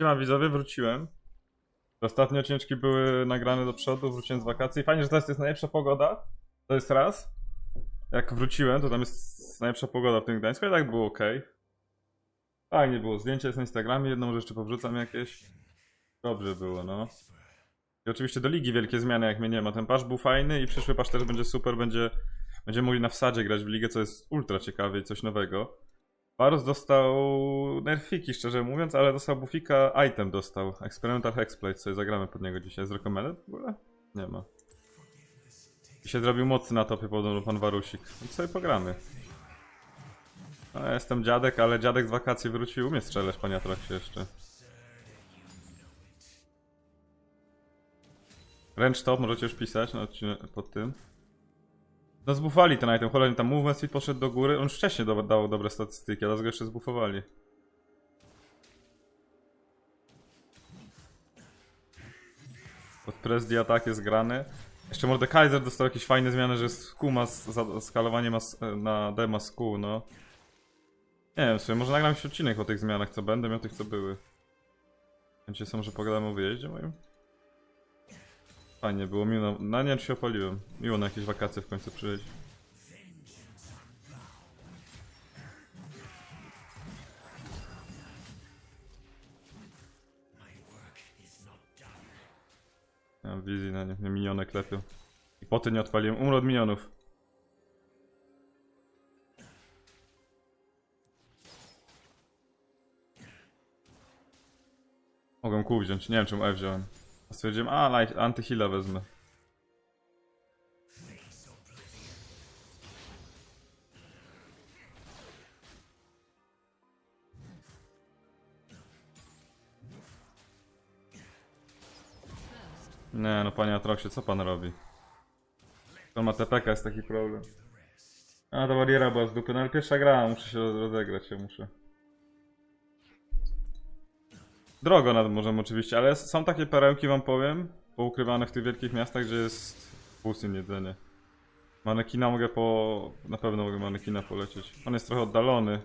Siema widzowie, wróciłem. Ostatnie odcinki były nagrane do przodu, wróciłem z wakacji. Fajnie, że teraz jest najlepsza pogoda. To jest raz. Jak wróciłem, to tam jest najlepsza pogoda w tym Gdańsku i tak było ok. Fajnie było, zdjęcie jest na Instagramie, jedną rzecz jeszcze powrzucam jakieś. Dobrze było, no. I oczywiście do ligi wielkie zmiany, jak mnie nie ma. Ten pasz był fajny i przyszły pasz też będzie super, będzie... Będziemy mogli na wsadzie grać w ligę, co jest ultra ciekawe i coś nowego. Varus dostał nerfiki, szczerze mówiąc, ale dostał bufika, item dostał. Experimental Hexplate, sobie zagramy pod niego dzisiaj. Jest recommended w ogóle? Nie ma. I się zrobił mocny na topie podobno pan Warusik. Więc sobie pogramy. No, ja jestem dziadek, ale dziadek z wakacji wrócił. Umie strzelać, panie Atraksie jeszcze. Ręcz top, możecie już pisać na odcinek pod tym. No zbufali ten item, cholernie tam movement speed poszedł do góry, on już wcześniej dał dobre statystyki, ale go jeszcze zbufowali. Pod press the attack jest grany. Jeszcze Mordekaiser dostał jakieś fajne zmiany, że jest Q ma skalowanie ma s- na D ma z Q, no. Nie wiem, sobie może nagram się odcinek o tych zmianach, co będę miał tych, co były. Będzie są, że pogadamy o wyjeździe moim? Fajnie było, miło. No nie wiem, się opaliłem. Miło na jakieś wakacje w końcu przyjść. Mam wizji na nie, mnie minione klepią. I poty nie odpaliłem, umrę od minionów. Mogłem kół wziąć, nie wiem czemu E wziąłem. Stwierdziłem, a light, antyheala wezmę. Nie no panie Atroxie, co pan robi? To ma TPK, jest taki problem. A ta bariera była z dupy, no ale pierwsza gra, muszę się roz- rozegrać, się muszę. Drogo nad morzem oczywiście, ale są takie perełki wam powiem, poukrywane w tych wielkich miastach, gdzie jest pustin jedzenie. Manekina mogę po... na pewno mogę manekina polecieć. On jest trochę oddalony,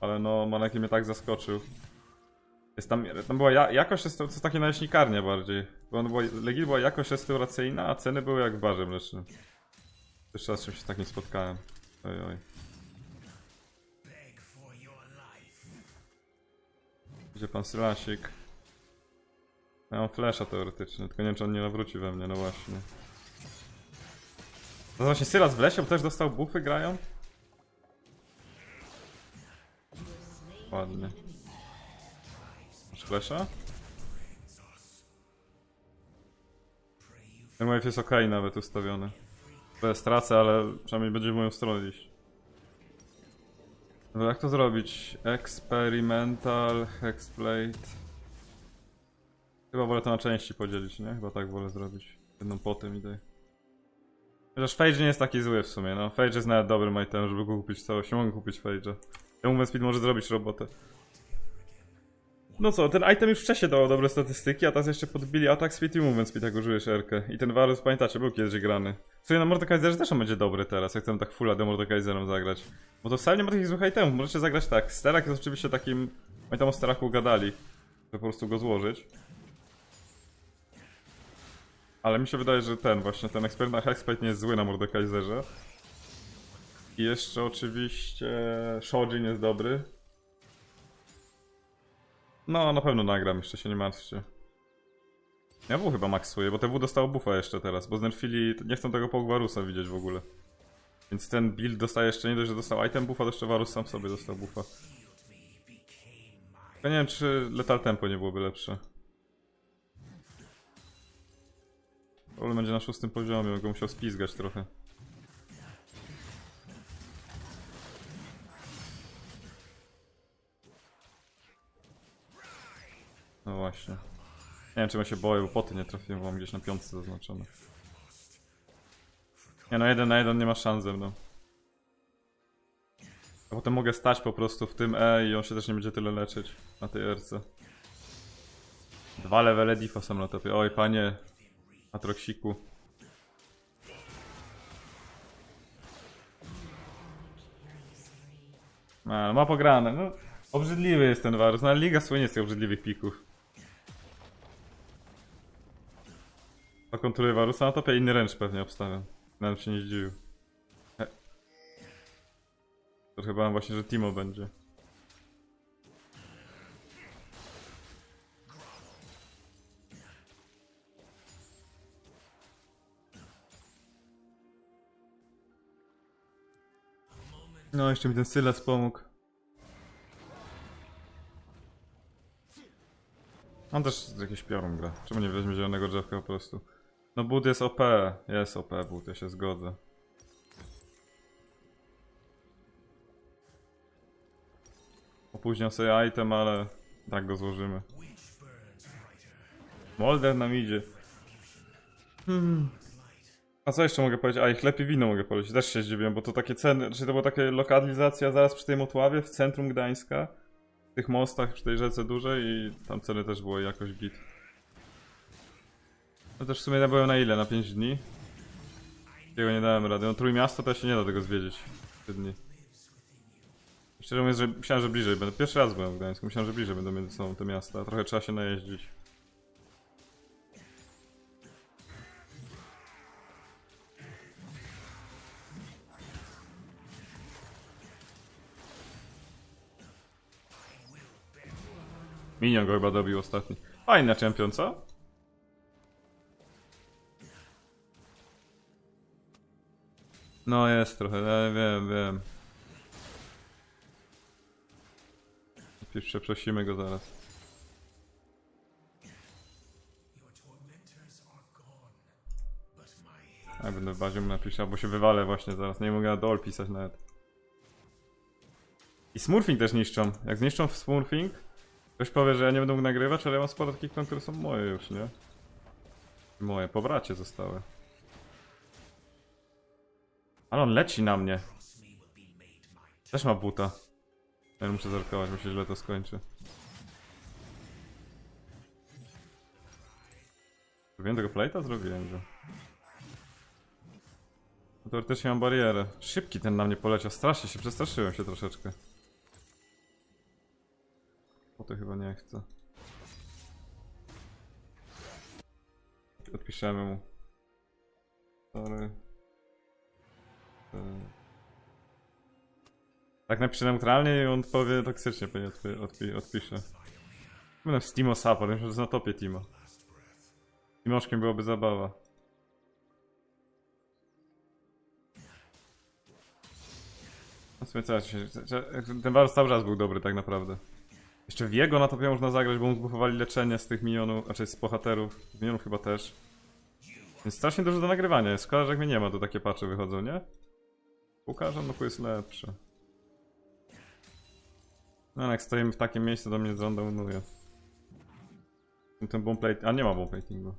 ale no manekin mnie tak zaskoczył. Jest tam, tam była ja, jakość, jest to, to takie naleśnikarnia bardziej. Bo on była, Legii była jakość restauracyjna, a ceny były jak w barze mlecznym. Jeszcze raz czymś takim spotkałem. Oj, oj. Gdzie pan Sylasik? Ja mam flasha teoretycznie, tylko nie wiem czy on nie nawróci we mnie, no właśnie. No właśnie Sylas w lesie, bo też dostał buffy grają? Ładnie. Masz flasha? Ten wave jest ok nawet ustawiony. Bez tracę, ale przynajmniej będzie w moją stronę iść. No jak to zrobić? Experimental, Hexplate. Chyba wolę to na części podzielić, nie? Chyba tak wolę zrobić. Jedną po tym idę. Chociaż Phage nie jest taki zły w sumie, no. Phage jest nawet dobrym item, żeby go kupić w całości. Mogę kupić Phage'a. Ja Movement Speed może zrobić robotę. No co, ten item już wcześniej dawał dobre statystyki, a teraz jeszcze podbili atak speed i movement speed, jak użyjesz Erkę. I ten Varus, pamiętacie, był kiedyś grany. W sumie na Mordekaiserze też on będzie dobry teraz, jak chcę tak fulla do Mordekaiserem zagrać. Bo to wcale nie ma takich złych itemów, możecie zagrać tak. Sterak jest oczywiście takim... Pamiętam o Steraku gadali, żeby po prostu go złożyć. Ale mi się wydaje, że ten właśnie, ten Expert Hexplate nie jest zły na Mordekaiserze. I jeszcze oczywiście Shojin jest dobry. No, na pewno nagram, jeszcze się nie martwcie. Ja W chyba maksuje, bo TW dostało buffa jeszcze teraz, bo znerfili, nie chcą tego Pogwarusa widzieć w ogóle. Więc ten build dostaje jeszcze nie dość, że dostał item buffa, to jeszcze Varus sam sobie dostał buffa. Ja nie wiem, czy Lethal Tempo nie byłoby lepsze. Problem będzie na szóstym poziomie, będę musiał spizgać trochę. No właśnie. Nie wiem, czego się boję, bo poty nie trafiłem, bo mam gdzieś na piątce zaznaczone. Nie no, jeden na jeden nie ma szans ze mną. A potem mogę stać po prostu w tym E i on się też nie będzie tyle leczyć na tej RC. Dwa levele defa są na topie. Oj, panie Atroxiku. A, ma pograne, no. Obrzydliwy jest ten Varus, no Liga słynie z tych obrzydliwych pików. A kontury Varusa na topie inny ręcz pewnie obstawiam. Nawet się nie zdziwił. He. To chyba właśnie, że Timo będzie. No, jeszcze mi ten Sylas pomógł. On też jakieś piorun gra. Czemu nie weźmie zielonego drzewka po prostu? No but jest OP. Jest OP but, ja się zgodzę. Opóźniam sobie item, ale tak go złożymy. Molder nam idzie. Hmm. A co jeszcze mogę powiedzieć? A i chleb i wino mogę polecić. Też się zdziwiłem, bo to takie ceny, czy to była taka lokalizacja zaraz przy tej Motławie w centrum Gdańska. W tych mostach przy tej rzece dużej i tam ceny też było jakoś git. No też w sumie byłem na ile? Na 5 dni? Tego nie dałem rady. No Trójmiasto to się nie da tego zwiedzić. w 3 dni. Szczerze mówiąc, że myślałem, że bliżej będę. Pierwszy raz byłem w Gdańsku, myślałem, że bliżej będą między sobą te miasta. Trochę trzeba się najeździć. Minion go chyba dobił ostatni. Fajna champion, co? No jest trochę, ja wiem, wiem. Przeprosimy go zaraz. Ja będę w bazie mu napisał, albo się wywalę właśnie zaraz. Nie mogę na dol pisać nawet. I smurfing też niszczą. Jak zniszczą w smurfing, ktoś powie, że ja nie będę mógł nagrywać, ale ja mam sporo takich które są moje już, nie? Moje, po bracie zostały. Ale on leci na mnie. Też ma buta. Ja muszę zerkować, bo się źle to skończy. Zrobiłem tego plate'a? Zrobiłem go. No Teoretycznie mam barierę. Szybki ten na mnie poleciał, strasznie się, przestraszyłem się troszeczkę. O to chyba nie chcę. Odpiszemy mu. Sorry. Tak napiszę neutralnie i on powie toksycznie pewnie odpi odpi odpisze. Będę w Steamo Support, myślę, że jest na topie Timo. Timoszkiem byłoby zabawa. No w sumie co się... Ten Varus cały czas był dobry tak naprawdę. Jeszcze w jego na topie można zagrać, bo mu zbufowali leczenie z tych minionów, znaczy z bohaterów. Z minionów chyba też. Więc strasznie dużo do nagrywania jest. Szkoda, że jak mnie nie ma, to takie pacze wychodzą, nie? Łukasz, no jest lepszy. No jak stoimy w takim miejscu, to mnie zrandomuje. Ten bombplate... A nie ma bombplatingu.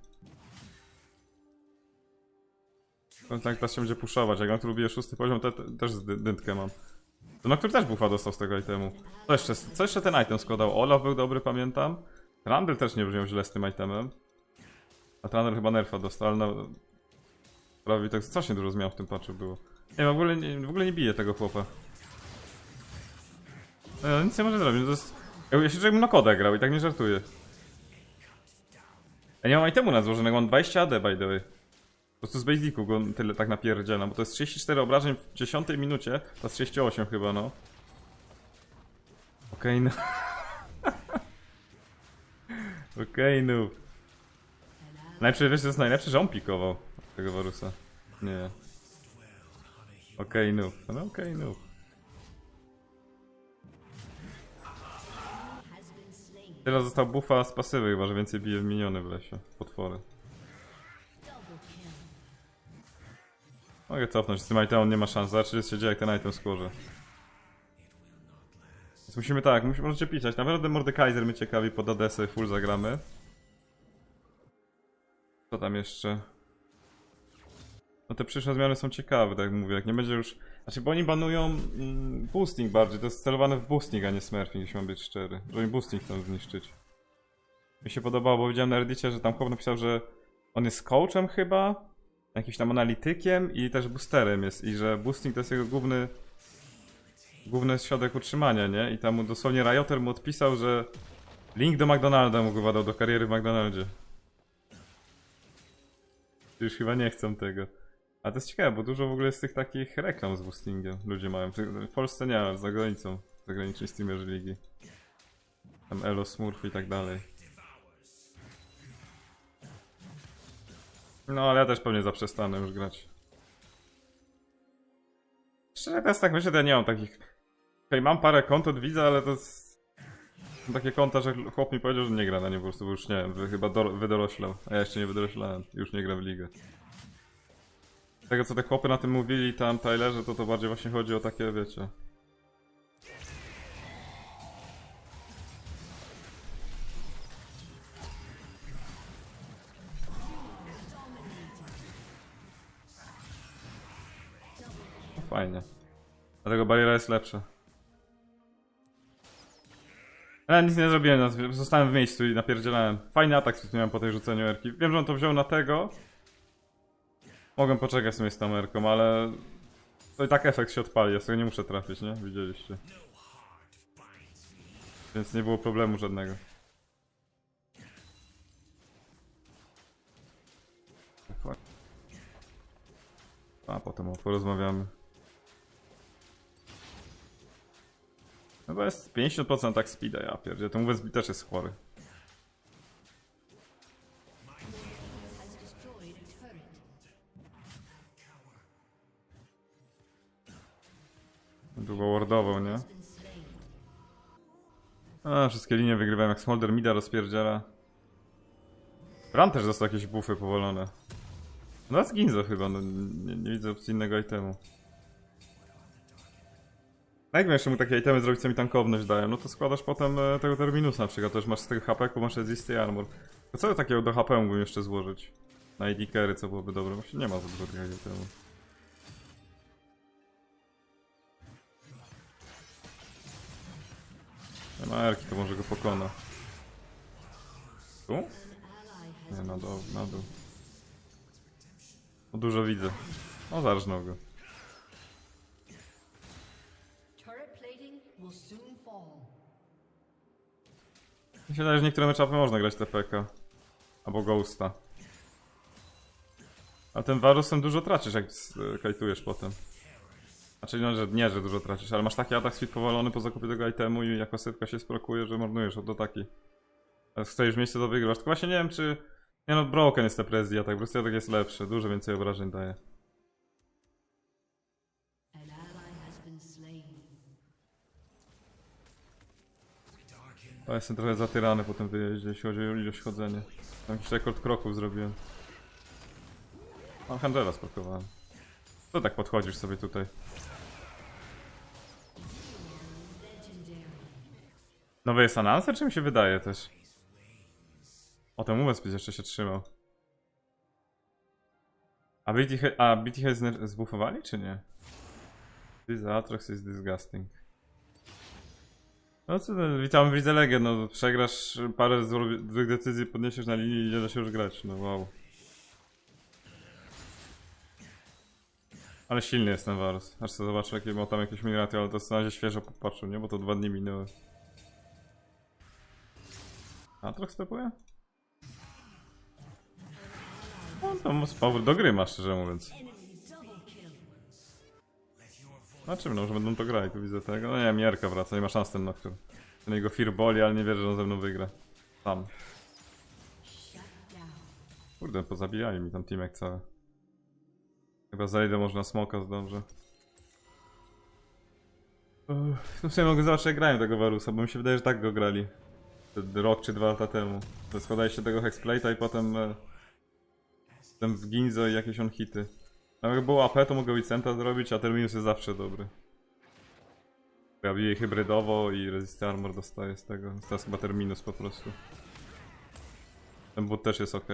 No tak teraz się będzie puszować, jak on tu lubi szósty poziom, to te, też z mam. To na który też bufa dostał z tego itemu. Co jeszcze, co jeszcze ten item składał? Olaf był dobry, pamiętam. Randall też nie brzmiał źle z tym itemem. A Trundle chyba nerfa dostał, ale no... Prawie tak strasznie dużo zmian w tym patchu było. Nie, w ogóle nie, w ogóle nie bije tego chłopa. E, nic nie może zrobić, no to jest... Ja się czuję, jakbym na kodę grał i tak nie żartuję. Ja nie mam itemu na złożonego, mam 20 AD by the way. Po prostu z basicu go tyle tak napierdzielam, bo to jest 34 obrażeń w 10 minucie, to jest 38 chyba, no. Okej, no. Okej, no. Najlepsze, wiesz, to jest najlepsze, że on pikował tego Warusa. Nie. Okej, no. No okej, no. Teraz został buffa z pasywy, chyba że więcej bije w miniony w lesie. Potwory. Mogę cofnąć, z tym itemem nie ma szans. Zobaczycie co się dzieje jak ten item skórze. Więc musimy tak, musimy, możecie pisać. Naprawdę Mordekaiser mnie ciekawi, pod AD sobie full zagramy. Co tam jeszcze? No te przyszłe zmiany są ciekawe, tak jak mówię, jak nie będzie już... Znaczy, bo oni banują mm, boosting bardziej, to jest celowane w boosting, a nie smurfing, jeśli mam być szczery. Że oni boosting chcą zniszczyć. Mi się podobało, bo widziałem na Reddicie, że tam chłop napisał, że on jest coachem chyba, jakimś tam analitykiem i też boosterem jest i że boosting to jest jego główny główny środek utrzymania, nie? I tam dosłownie Rioter mu odpisał, że link do McDonalda mu go wadał do kariery w McDonaldzie. Już chyba nie chcą tego. A to jest ciekawe, bo dużo w ogóle jest tych takich reklam z boostingiem ludzie mają. W Polsce nie, ale za granicą. Zagranicznej streamerzy ligi. Tam Elo, Smurf i tak dalej. No, ale ja też pewnie zaprzestanę już grać. Szczerze teraz tak myślę, to ja nie mam takich... Okej, mam parę kont od widza, ale to jest... Są takie konta, że chłop mi powiedział, że nie gra na nie po prostu, bo już nie wiem, chyba do, wydoroślał. A ja jeszcze nie wydoroślałem, już nie gra w ligę. Z tego co te chłopy na tym mówili, tam Tylerze, to to bardziej właśnie chodzi o takie, wiecie... No, Fajnie. Dlatego bariera jest lepsza. Ale nic nie zrobiłem, zostałem w miejscu i napierdzielałem. Fajny atak miałem po tej rzuceniu erki. Wiem, że on to wziął na tego. Mogłem poczekać z tą erką, ale... To i tak efekt się odpali, ja sobie nie muszę trafić, nie? Widzieliście. Więc nie było problemu żadnego. A potem porozmawiamy. No bo jest 50% tak speeda, ja pierdzie. Mówię, speed też jest chory. Długo wardował, nie? A, wszystkie linie wygrywałem, jak Smolder Mida rozpierdziela. Ram też dostał jakieś buffy powolone. No z Ginzo chyba, no nie, nie widzę opcji innego itemu. A jakbym jeszcze mu takie itemy zrobić, co mi tankowność dają, no to składasz potem e, tego Terminusa na przykład, to już masz z tego HP, masz resisty armor. To co takiego do HP mógłbym jeszcze złożyć? Na ID carry, co byłoby dobre? Właśnie nie ma za dużo tych itemów. Nie ma Erki, to może go pokona. Tu? Nie, na dół, na dół. O, dużo widzę. O, zarżnął go. Mi się wydaje, że niektóre meczapy można grać TPK. Albo Ghosta. A tym Varusem dużo tracisz, jak s- kajtujesz potem. Znaczy, no, że nie, że dużo tracisz, ale masz taki atak speed powolony po zakupie tego itemu i jako sypka się sprokuje, że marnujesz od taki. Jak stoisz w miejscu, to wygrasz. Tylko właśnie nie wiem, czy... Nie no, broken jest te prezji atak, po prostu atak jest lepszy, dużo więcej obrażeń daje. A jestem trochę zatyrany po tym wyjeździe, jeśli chodzi o ilość chodzenia. Tam jakiś rekord kroków zrobiłem. Mam Handela spakowałem. Co tak podchodzisz sobie tutaj? Nowy jest announcer, czy mi się wydaje też? O, ten Movement jeszcze się trzymał. A BT, a BT zbufowali, czy nie? This Atrox is disgusting. No co, no, witam w Lidze Legend, no przegrasz parę złych decyzji, podniesiesz na linii i nie da się już grać, no wow. Ale silny jest ten Varus. Aż sobie zobaczę, jakie ma tam jakieś mineraty, ale to na razie świeżo popatrzył, nie? Bo to dwa dni minęły. Atrox stepuje? No to z powrót do gry ma, szczerze mówiąc. Na czym no, będą to grali, tu widzę tego. No nie, Mierka wraca, nie ma szans ten Noctur. Ten jego Fear boli, ale nie wierzę, że on ze mną wygra. Tam. Kurde, pozabijali mi tam teamek cały. Chyba zajdę może na smoka zdążę. Uff, No w sumie mogę zobaczyć jak grają tego Varusa, bo mi się wydaje, że tak go grali. Rok czy dwa lata temu. To składali się tego Hexplate'a i potem... E, potem w Ginzo i jakieś on hity. No jak było AP, to mogę Vicenta zrobić, a Terminus jest zawsze dobry. Ja biję hybrydowo i Resist Armor dostaję z tego. Teraz chyba Terminus po prostu. Ten but też jest ok.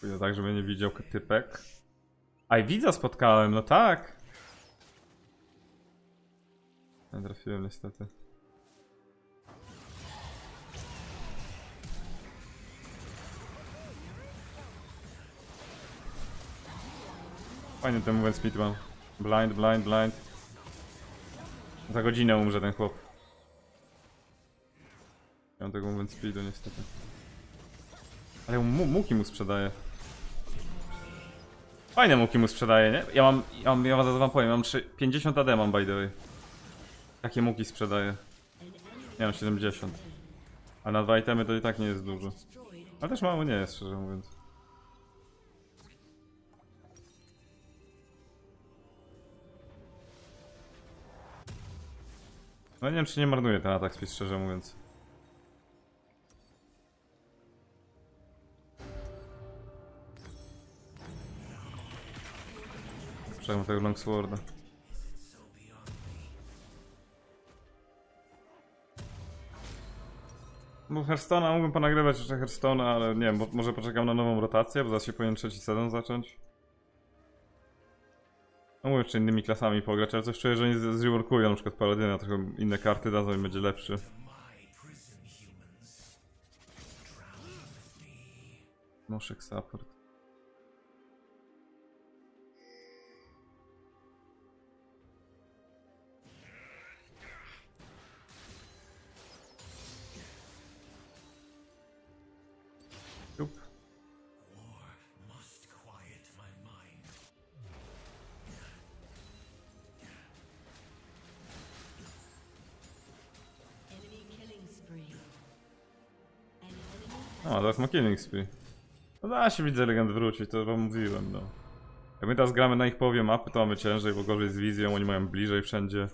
Pójdę tak, żeby nie widział typek. A widza spotkałem, no tak. Nie trafiłem niestety. Fajny ten movement speed mam. Blind, blind, blind. Za godzinę umrze ten chłop. Nie mam tego movement speedu niestety. Ale mu muki mu sprzedaje. Fajne muki mu sprzedaje, nie? Ja mam, ja mam, ja wam powiem, mam trzy- 50 AD mam by the way. Takie muki sprzedaję. Nie mam 70. A na dwa itemy to i tak nie jest dużo. Ale też mało nie jest, szczerze mówiąc. No nie wiem, czy nie marnuje ten atak speed, szczerze mówiąc. Przejmę tego longsworda. Bo Hearthstone'a mógłbym ponagrywać jeszcze Hearthstone'a, ale nie wiem, bo może poczekam na nową rotację, bo zaraz się powinien trzeci sezon zacząć. No mówię, jeszcze innymi klasami pograć, ale coś czuję, że oni z- zreworkują na przykład Paladyna, trochę inne karty dadzą i będzie lepszy. Moszek support. A, teraz ma killing spree. No da się widzę legend wrócić, to wam mówiłem, no. Jak my teraz gramy na ich połowie mapy, to mamy ciężej, bo gorzej z wizją, oni mają bliżej wszędzie.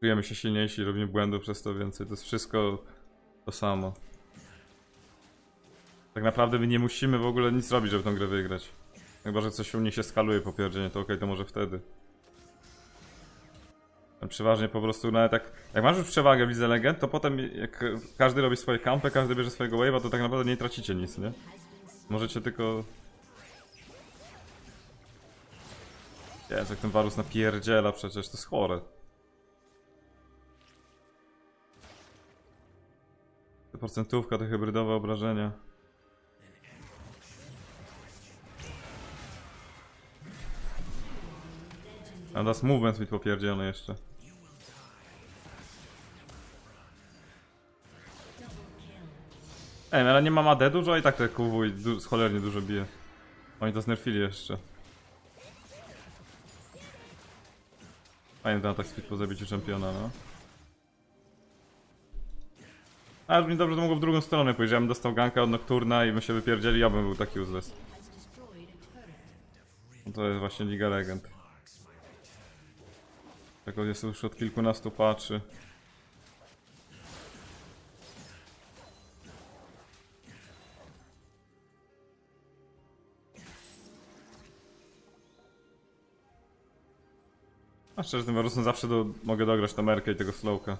Czujemy się silniejsi, robimy błędów przez to więcej, to jest wszystko to samo. Tak naprawdę my nie musimy w ogóle nic robić, żeby tą grę wygrać. Chyba, że coś u nich się skaluje po pierdzienie, to okej, to może wtedy. A Przeważnie po prostu nawet jak, jak masz już przewagę w Lidze Legend, to potem jak każdy robi swoje kampy, każdy bierze swojego wave'a, to tak naprawdę nie tracicie nic, nie? Możecie tylko... Jezu, jak ten Varus napierdziela przecież, to jest chore. Ta procentówka, te hybrydowe obrażenia. A movement mi popierdzielony jeszcze. Ej, ale nie mam AD dużo i tak te i du cholernie dużo bije. Oni to znerfili jeszcze. Fajny ten atak speed po zabiciu czempiona, no. A, już mi dobrze to mogło w drugą stronę pójść, ja bym dostał ganka od Nocturna i my się wypierdzieli, ja bym był taki useless. No to jest właśnie Liga Legend. Tego jest już od kilkunastu patrzy. Szczerze, tym Varusem zawsze do, mogę dograć tą Merkę i tego Slowka.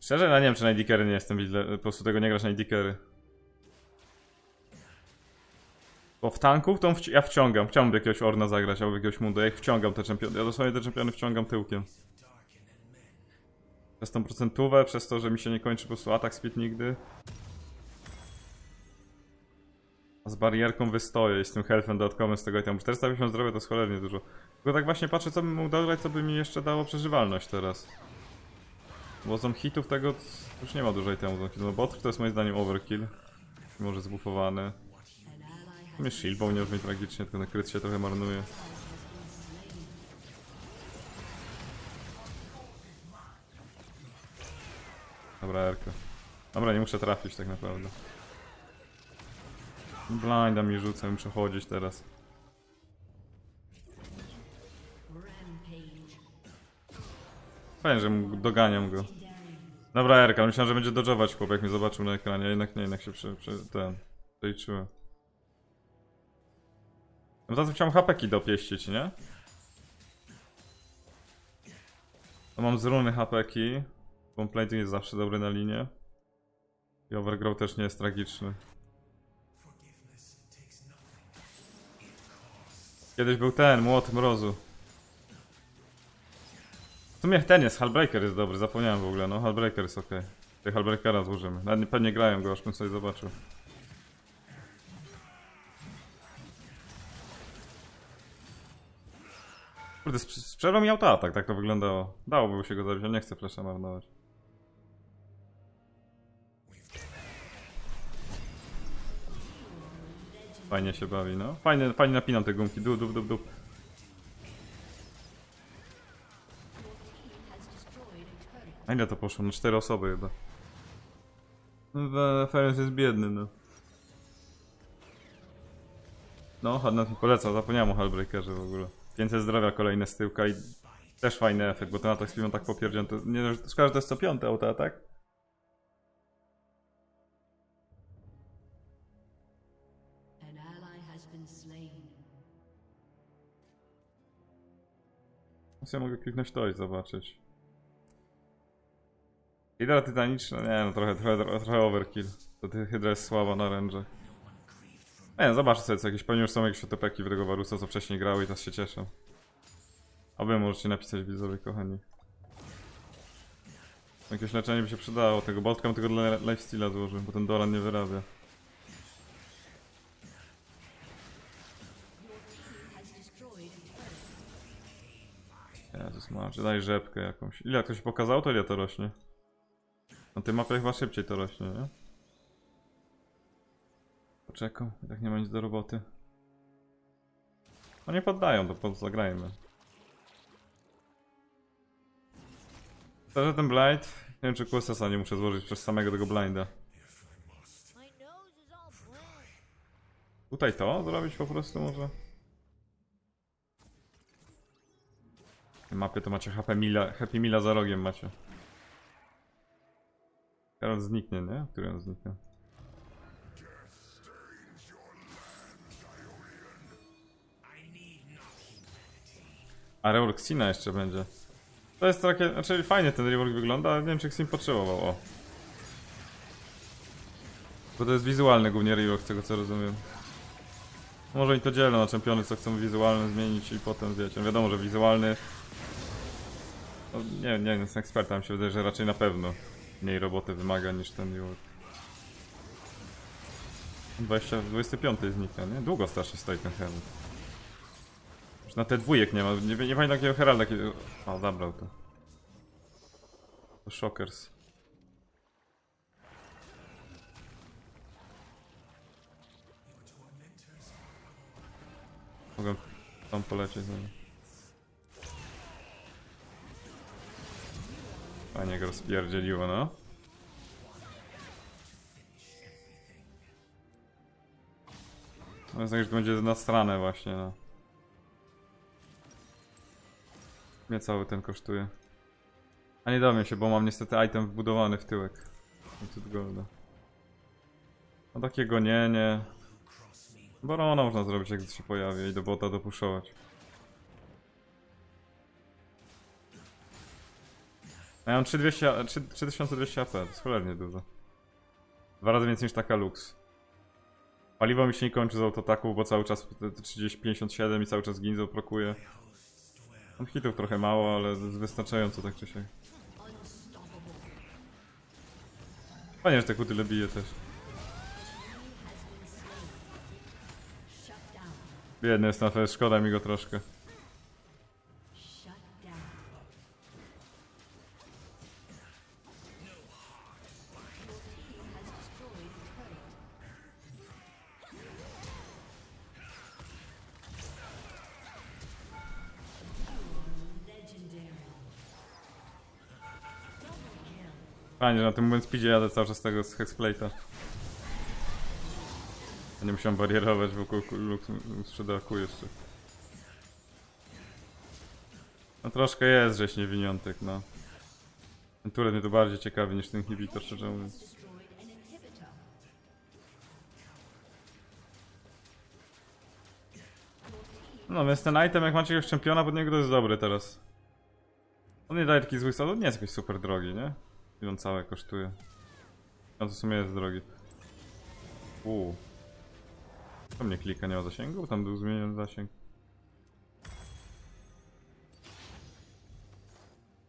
Szczerze, ja nie wiem czy na Idikery nie jestem, po prostu tego nie grasz na Idikery. Bo w tanków to wci- ja wciągam. Chciałbym jakiegoś Orna zagrać albo jakiegoś Mundo. Ja ich wciągam te czempiony. Ja dosłownie te czempiony wciągam tyłkiem. Przez tą procentówę, przez to, że mi się nie kończy po prostu atak speed nigdy. Z barierką wystoję i z tym healthem dodatkowym z tego itemu. 450 zdrowia to jest cholernie dużo. Tylko tak właśnie patrzę, co bym mógł dograć, co by mi jeszcze dało przeżywalność teraz. Bo z hitów tego już nie ma dużo itemu. No bot to jest moim zdaniem overkill. Może zbufowany. Mnie shield bo nie brzmi tragicznie, tylko na kryt się trochę marnuje. Dobra, Erka. Dobra, nie muszę trafić tak naprawdę. Blinda mi rzuca, muszę chodzić teraz. Fajnie, że doganiam go. Dobra, Erka, myślałem, że będzie dodżować chłop, jak mnie zobaczył na ekranie, jednak nie, jednak się przy, przy, ten, przeliczyłem. No to chciałem hapeki dopieścić, nie? To mam z runy hapeki. Complainting jest zawsze dobry na linie. I overgrow też nie jest tragiczny. Kiedyś był ten, młot mrozu. W sumie ten jest, Hallbreaker jest dobry, zapomniałem w ogóle, no Hallbreaker jest ok. Tej Hellbreakera złożymy. Nawet nie- pewnie grają go, aż bym sobie zobaczył. Kurde, z, z przerwą mi autoatak, tak to wyglądało. Dałoby się go zabić, ale nie chcę flasha marnować. Fajnie się bawi, no. Fajnie, fajnie napinam te gumki. Du, du, du, du. has destroyed a ile to poszło? No cztery osoby chyba. No, Ferenc jest biedny, no. No, ładno mi polecam, zapomniałem o Hellbreakerze w ogóle. 500 zdrowia, kolejne z tyłka i też fajny efekt, bo ten atak z piłą tak popierdział. Nie, że to jest co piąty autoatak. An Więc ja mogę kliknąć to i zobaczyć. Hydra tytaniczna, nie no, trochę, trochę, trochę overkill. To Hydra jest słaba na ręże. Nie no, zobaczę sobie co jakieś, pewnie już są jakieś otopeki w tego Warusa, co wcześniej grały i teraz się cieszę. A wy możecie napisać widzowie, kochani. Jakieś leczenie by się przydało, tego Boltka tylko dla lifesteala złożył, bo ten Doran nie wyrabia. Jezus macie, daj rzepkę jakąś. Ile jak to się pokazało, to ile to rośnie? Na tej mapie chyba szybciej to rośnie, nie? Poczekam, tak nie ma nic do roboty. No nie poddają, to po zagrajmy. Szczerze ten blind, nie wiem czy QSS-a nie muszę złożyć przez samego tego blinda. Tutaj to zrobić po prostu może? W tej mapie to macie Happy Mila, Happy Mila za rogiem macie. Teraz zniknie, nie? Który on zniknie? A rework Sina jeszcze będzie. To jest takie, znaczy fajnie ten rework wygląda, ale nie wiem czy Xin potrzebował, o. Bo to jest wizualny głównie rework z tego co rozumiem. Może i to dzielą na czempiony, co chcą wizualny zmienić i potem wiecie. No wiadomo, że wizualny. No, nie, nie jestem ekspertem, mi się wydaje, że raczej na pewno mniej roboty wymaga niż ten York. 20, 25 znika, nie? Długo strasznie stoi ten Herald. Już na te dwójek nie ma, nie, nie pamiętam jakiego Heralda kiedy... O, zabrał to. To Shockers. Mogę tam polecieć za nim. Fajnie go rozpierdzieliło, no. No jest tak, że to będzie na stronę właśnie, no. Nie cały ten kosztuje. A nie dowiem się, bo mam niestety item wbudowany w tyłek. Golda. No takie gonienie. Barona można zrobić jak się pojawi i do bota dopuszować. Ja mam 3200, a- 3 3200 AP, to jest dużo. Dwa razy więcej niż taka Lux. Paliwo mi się nie kończy z autotaków, bo cały czas te- te 30, 57 i cały czas Ginzo prokuje. Mam hitów trochę mało, ale wystarczająco tak czy siak. Fajnie, że te tyle bije też. Biedny jest na to, szkoda mi go troszkę. Fajnie, że na tym mówiąc speedzie jadę cały czas tego z Hexplate'a. Ja nie musiałem barierować wokół sprzedaku jeszcze. No troszkę jest żeś niewiniątek, no. Ten turret mnie bardziej ciekawi niż ten inhibitor, szczerze mówiąc. No więc ten item jak macie jakiegoś czempiona pod niego to jest dobry teraz. On nie daje taki zły salon, nie jest jakiś super drogi, nie? I on całe kosztuje. A to w sumie jest drogi. Uuu. To mnie klika, nie ma zasięgu? Tam był zmieniony zasięg.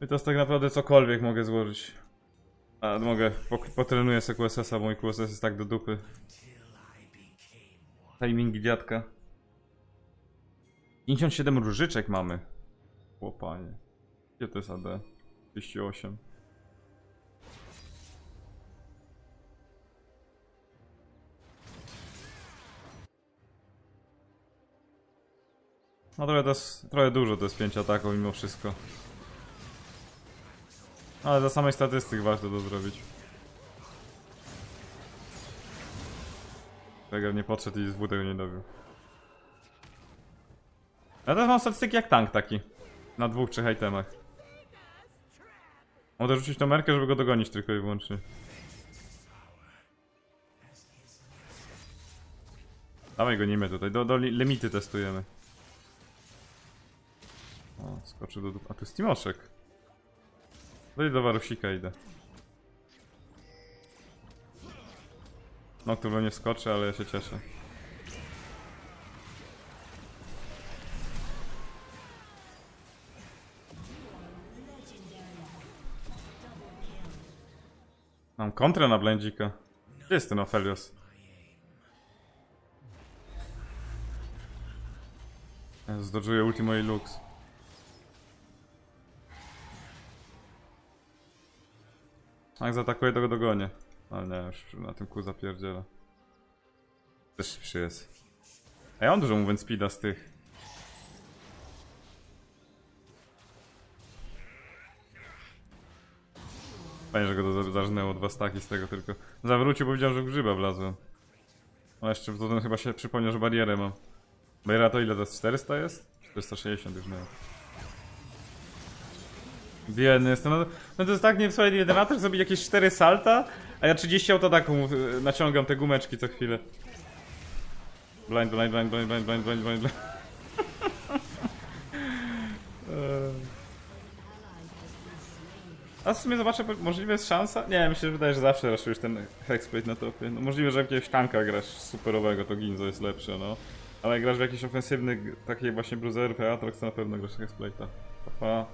I teraz tak naprawdę cokolwiek mogę złożyć. A mogę, potrenuję sobie QSS-a, bo mój QSS jest tak do dupy. Timingi dziadka. 57 różyczek mamy. Chłopanie. Gdzie to jest AD? 38. No trochę, to jest, trochę dużo to jest 5 ataków mimo wszystko. Ale za samej statystyk warto to zrobić. Reger nie podszedł i z W tego nie dobił. Ja teraz mam statystyki jak tank taki. Na dwóch, trzech itemach. Mogę rzucić tą merkę, żeby go dogonić tylko i wyłącznie. Dawaj gonimy tutaj, do, do li limity testujemy. O, skoczył do dup- A tu jest Timoszek. Daj do Warusika idę. No, którego nie wskoczy, ale ja się cieszę. Mam kontrę na blędzika. Gdzie jest ten Ophelios? Ja zdodżuję ultimo i lux. Jak zaatakuje, to go dogonię. Ale nie, już na tym kół zapierdziela. Też szybszy jest. A ja mam dużo movement speeda z tych. Fajnie, że go zarżnęło dwa staki z tego tylko. Zawrócił, bo widziałem, że w grzyba wlazłem. A jeszcze potem chyba się przypomniał, że barierę mam. Bariera to ile to jest? 400 jest? 460 już miałem. Biedny jestem. No, no to jest tak, nie słuchaj, jedenator zrobi jakieś 4 salta, a ja 30 autodaków y, naciągam te gumeczki co chwilę. Blind, blind, blind, blind, blind, blind, blind, blind. A w sumie zobaczę, możliwe jest szansa? Nie, myślę, że wydaje, że zawsze raszujesz ten hexplate na topie. No możliwe, że jakiegoś tanka grasz superowego, to Ginzo jest lepsze, no. Ale jak grasz w jakiś ofensywny, taki właśnie Bruiser, Atrox, to na pewno grasz hexplate'a. Pa, pa.